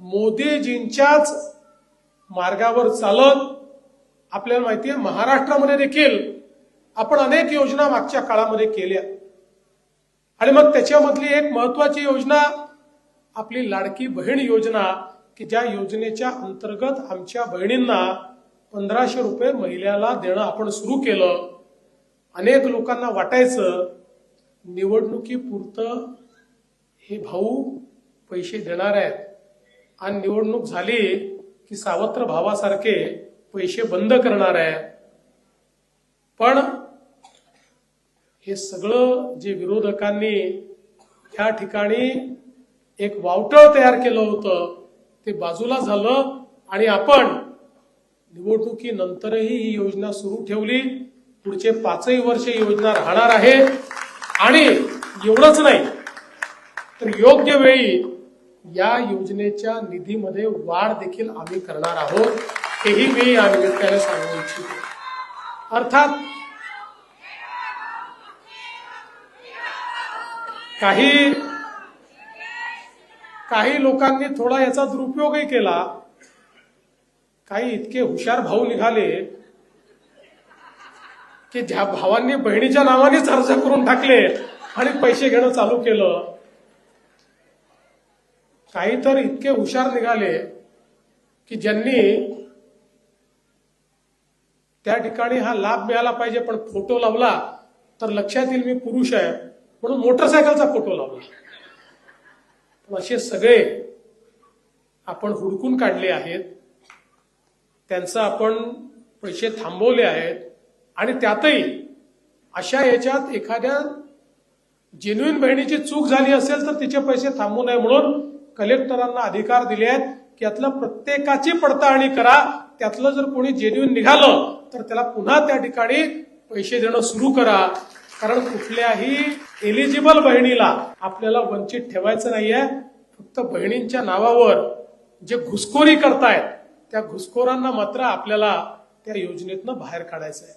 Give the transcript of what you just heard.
मोदीजींच्याच मार्गावर चालत आपल्याला माहिती आहे महाराष्ट्रामध्ये देखील आपण अनेक योजना मागच्या काळामध्ये केल्या. आणि मग त्याच्यामधली एक महत्वाची योजना आपली लाडकी बहीण योजना की ज्या योजनेच्या अंतर्गत आमच्या बहिणींना पंधराशे रुपये महिन्याला देणं आपण सुरू केलं. अनेक लोकांना वाटायचं निवडणुकीपुरतं हे भाऊ पैसे देणार आहेत. आणि निवडणूक झाली की सावत्र भावासारखे पैसे बंद करणार आहे. पण हे सगळं जे विरोधकांनी या ठिकाणी एक वावटळ तयार केलं होतं ते बाजूला झालं आणि आपण निवडणुकीनंतरही ही योजना सुरू ठेवली. पुढचे पाचही वर्ष ही योजना राहणार आहे. आणि एवढंच नाही तर योग्य वेळी या योजनेच्या निधीमध्ये वाढ देखील आम्ही करणार आहोत हेही मी या निमित्ताने सांगू इच्छितो. अर्थात काही काही लोकांनी थोडा याचा दुरुपयोगही केला. काही इतके हुशार भाऊ निघाले की ज्या भावांनी बहिणीच्या नावानेच अर्ज करून टाकले आणि पैसे घेणं चालू केलं. काही तर इतके हुशार निघाले की ज्यांनी त्या ठिकाणी हा लाभ मिळाला पाहिजे पण फोटो लावला तर लक्षात येईल मी पुरुष आहे म्हणून मोटरसायकलचा फोटो लावला. पण असे सगळे आपण हुडकून काढले आहेत. त्यांचं आपण पैसे थांबवले आहेत आणि त्यातही अशा याच्यात एखाद्या जेन्युइन बहिणीची चूक झाली असेल तर तिचे पैसे थांबू नये म्हणून कलेक्टरांना अधिकार दिले आहेत की यातलं प्रत्येकाची पडताळणी करा. त्यातलं जर कोणी जेन्युन निघालं तर त्याला पुन्हा त्या ठिकाणी पैसे देणं सुरू करा. कारण कुठल्याही एलिजिबल बहिणीला आपल्याला वंचित ठेवायचं नाहीये. फक्त बहिणींच्या नावावर जे घुसखोरी करतायत त्या घुसखोरांना मात्र आपल्याला त्या योजनेतनं बाहेर काढायचं आहे